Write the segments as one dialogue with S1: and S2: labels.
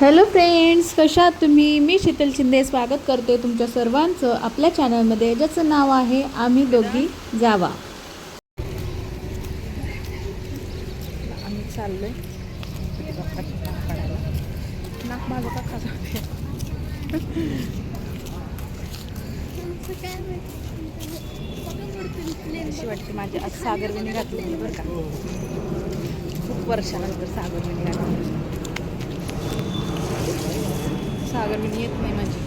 S1: Hello friends कशा तुम्ही? मी शीतल शिंदे. स्वागत करते तुमच्या सर्वांचं आपल्या चॅनलमध्ये ज्याचं नाव आहे आम्ही दोघी जावा. आम्ही चाललोय. नाक माझं का अशी वाटते माझी आज सागरविणी घातलेली बरं का. खूप वर्षानंतर सागरविणी घातली. सागरविणी येत नाही माझी.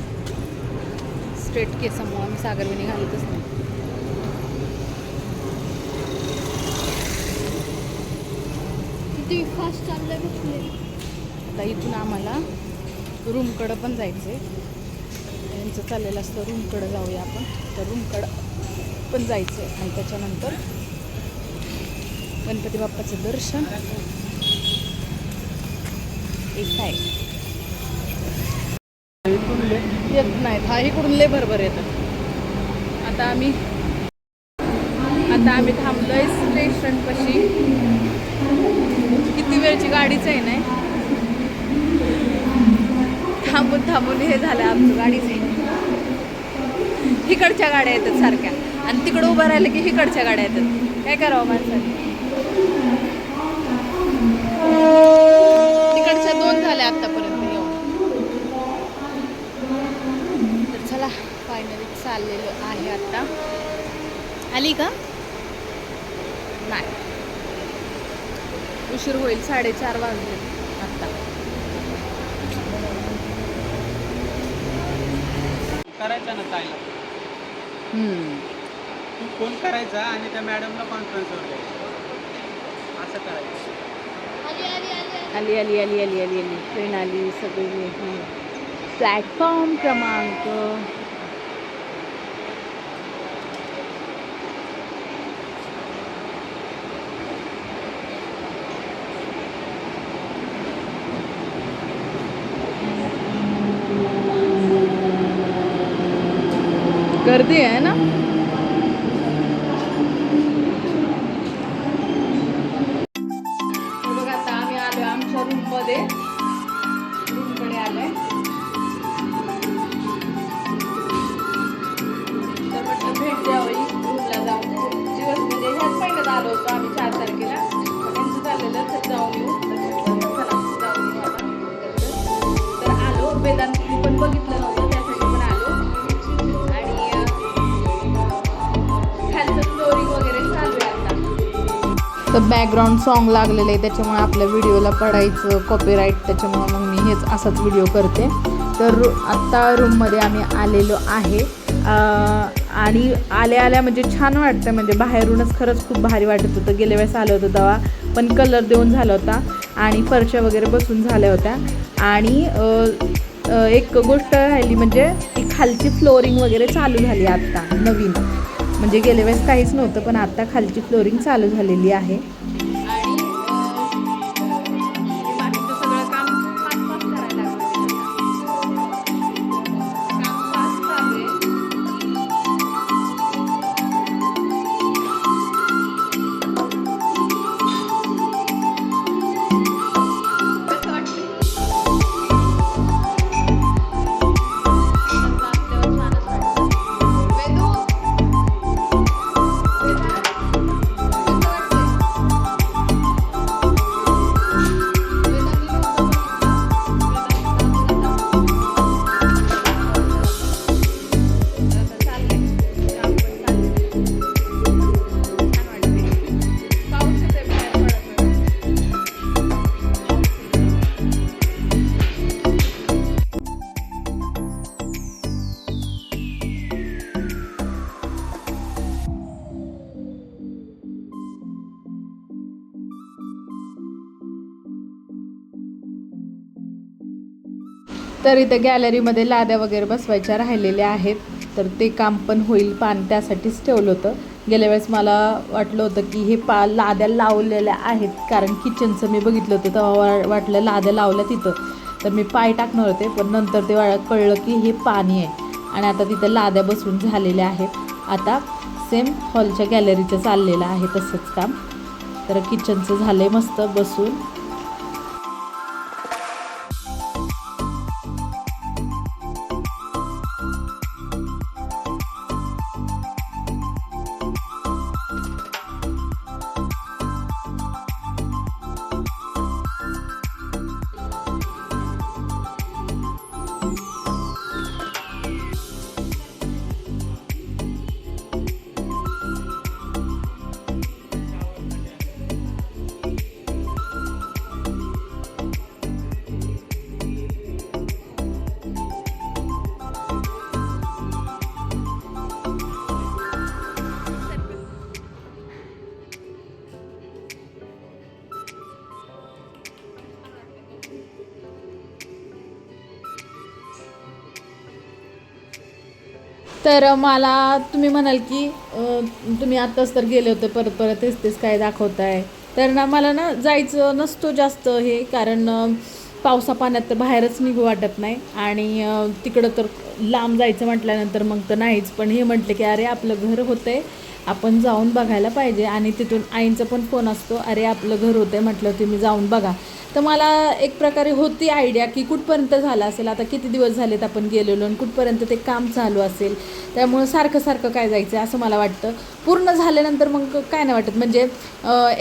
S1: स्ट्रेट केसामुळे मी सागरविणी घालतच नाही.
S2: किती फास्ट बघले
S1: आता इथून आम्हाला रूमकडं पण जायचं आहे यांचं चाललेलं असतं रूमकडं जाऊया आपण. तर रूमकडं पण जायचं आहे आणि त्याच्यानंतर गणपती बाप्पाचं दर्शन. एक आहे येत नाहीत. हा इकडून लय भरभर येतात. आता आम्ही आता आम्ही थांबलोय स्टेशनपाशी किती वेळची गाडीच आहे नाही. थांबून थांबून हे झालं आमचं गाडीच आहे. इकडच्या गाड्या येतात सारख्या. आणि तिकडं उभं राहिलं की इकडच्या गाड्या येतात. काय करावं माणसाने? तिकडच्या दोन झाल्या आतापर्यंत चाललेलो आहे आता. आली का? नाही. उशीर होईल साडेचार वाजले आत्ता
S3: करायचा ना ताईला
S1: हम्म.
S3: तू फोन करायचा आणि त्या मॅडमला कॉन्फरन्सवर द्यायचं. असं करायचं.
S1: आली आली आली आली. आली आली ट्रेन आली सगळी. प्लॅटफॉर्म क्रमांक. गर्दी आहे ना? बॅकग्राऊंड सॉन्ग लागलेलं आहे त्याच्यामुळे आपल्या व्हिडिओला पडायचं कॉपीराईट त्याच्यामुळे मग मी हेच असाच व्हिडिओ करते. तर रू आत्ता रूममध्ये आम्ही आलेलो आहे. आणि आल्या आल्या म्हणजे छान वाटतं म्हणजे बाहेरूनच खरंच खूप भारी वाटत होतं. गेल्या वेळेस आलं होतं तेव्हा पण कलर देऊन झाला होता. आणि फरशा वगैरे बसून झाल्या होत्या. आणि एक गोष्ट राहिली म्हणजे ती खालची फ्लोरिंग वगैरे चालू झाली आत्ता नवीन. म्हणजे गेल्या वेळेस काहीच नव्हतं पण आता खालची फ्लोरिंग चालू झालेली आहे. तर इथे गॅलरीमध्ये लाद्या वगैरे बसवायच्या राहिलेल्या आहेत. तर ते काम पण होईल पान त्यासाठीच ठेवलं होतं. गेल्या वेळेस मला वाटलं होतं की हे पा लाद्या लावलेल्या आहेत. कारण किचनचं मी बघितलं होतं तेव्हा वा- वाटलं लाद्या लावल्या तिथं. तर मी पाय टाकणार होते पण नंतर ते वाळ कळलं की हे पाणी आहे. आणि आता तिथं लाद्या बसून झालेल्या आहेत. आता सेम हॉलच्या गॅलरीचं चाललेलं आहे तसंच काम. तर किचनचं झालं आहे मस्त बसून. तर मला तुम्ही म्हणाल की तुम्ही आत्ताच तर गेले होते परत परत तेच तेच काय दाखवताय. तर ना मला ना जायचं नसतो जास्त हे कारण पावसा पाण्यात तर बाहेरच निघू वाटत नाही. आणि तिकडं तर लांब जायचं म्हटल्यानंतर मग तर नाहीच. पण हे म्हटलं की अरे आपलं घर होतंय. आपण जाऊन बघायला पाहिजे. आणि तिथून आईंचा पण फोन असतो अरे आपलं घर होतंय म्हटलं तुम्ही जाऊन बघा. तर मला एक प्रकारे होती आयडिया की कुठपर्यंत झालं असेल आता किती दिवस झालेत आपण गेलेलो आणि कुठपर्यंत ते काम चालू असेल. त्यामुळं सारखं सारखं काय जायचं असं मला वाटतं. पूर्ण झाल्यानंतर मग काय नाही वाटत. म्हणजे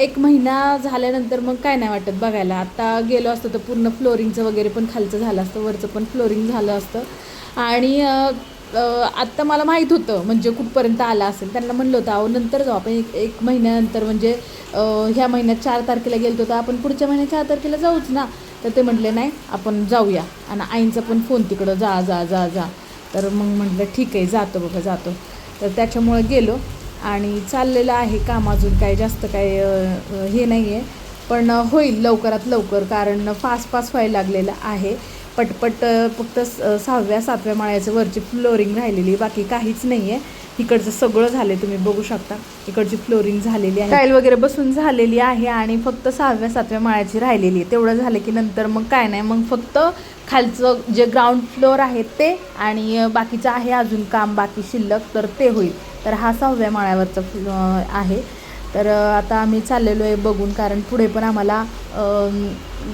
S1: एक महिना झाल्यानंतर मग काय नाही वाटत बघायला. आता गेलो असतं तर पूर्ण फ्लोरिंगचं वगैरे पण खालचं झालं असतं वरचं पण फ्लोरिंग झालं असतं. आणि आत्ता मला माहीत होतं म्हणजे कुठपर्यंत आलं असेल. त्यांना म्हणलं होतं अहो नंतर जाऊ आपण एक एक महिन्यानंतर म्हणजे ह्या महिन्यात चार तारखेला गेलो तर आपण पुढच्या महिन्यात चार तारखेला जाऊच ना. तर ते म्हटले नाही आपण जाऊया. आणि आईंचा पण फोन तिकडं जा जा जा जा. तर मग म्हटलं ठीक आहे जातो बघा जातो. तर त्याच्यामुळं गेलो. आणि चाललेलं आहे काम अजून काय जास्त काय हे नाही आहे पण होईल लवकरात लवकर कारण फास्ट फास्ट व्हायला लागलेलं आहे. पटपट फक्त सहाव्या सातव्या माळ्याचं वरची फ्लोरिंग राहिलेली बाकी काहीच नाही आहे इकडचं सगळं झालं तुम्ही बघू शकता. इकडची फ्लोरिंग झालेली आहे. टाईल वगैरे बसून झालेली आहे आणि फक्त सहाव्या सातव्या माळ्याची राहिलेली आहे. तेवढं झालं की नंतर मग काय नाही मग फक्त खालचं जे ग्राउंड फ्लोअर आहे ते आणि बाकीचं आहे अजून काम बाकी शिल्लक तर ते होईल. तर हा सहाव्या माळ्यावरचा आहे. तर आता आम्ही चाललेलो आहे बघून कारण पुढे पण आम्हाला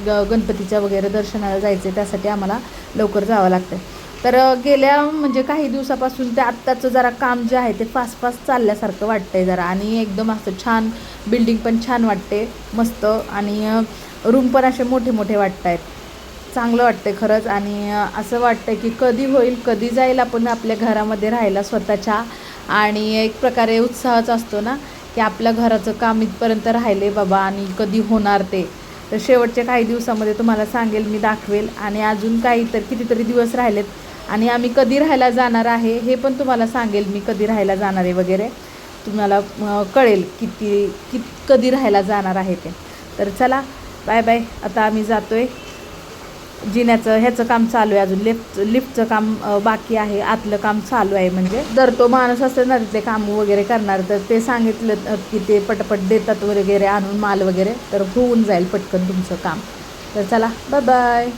S1: ग गणपतीच्या वगैरे दर्शनाला जायचं आहे त्यासाठी आम्हाला लवकर जावं लागतं तर गेल्या म्हणजे काही दिवसापासून ते आत्ताचं जरा काम जे आहे ते फास्ट फास्ट चालल्यासारखं वाटतंय जरा. आणि एकदम असं छान बिल्डिंग पण छान वाटते मस्त. आणि रूम पण असे मोठे मोठे वाटत आहेत चांगलं वाटतंय खरंच. आणि असं वाटतं की कधी होईल कधी जाईल आपण आपल्या घरामध्ये राहायला स्वतःच्या. आणि एक प्रकारे उत्साहच असतो ना. की आपल्या घराचं काम इथपर्यंत राहिले बाबा आणि कधी होणार ते. तर शेवटच्या काही दिवसामध्ये तुम्हाला सांगेल मी दाखवेल. आणि अजून काही तर कितीतरी दिवस राहिलेत. आणि आम्ही कधी राहायला जाणार आहे हे पण तुम्हाला सांगेल मी कधी राहायला जाणार आहे वगैरे. तुम्हाला कळेल किती कित कधी राहायला जाणार आहे ते. तर चला बाय बाय. आता आम्ही जातो आहे जिन्याचं ह्याचं काम चालू आहे अजून. लिफ्ट लिफ्टचं काम बाकी आहे. आतलं काम चालू आहे म्हणजे. जर तो माणूस असेल ना तिथे काम वगैरे करणार तर ते सांगितलं की ते पटपट देतात वगैरे आणून माल वगैरे तर होऊन जाईल पटकन तुमचं काम. तर चला बाय बाय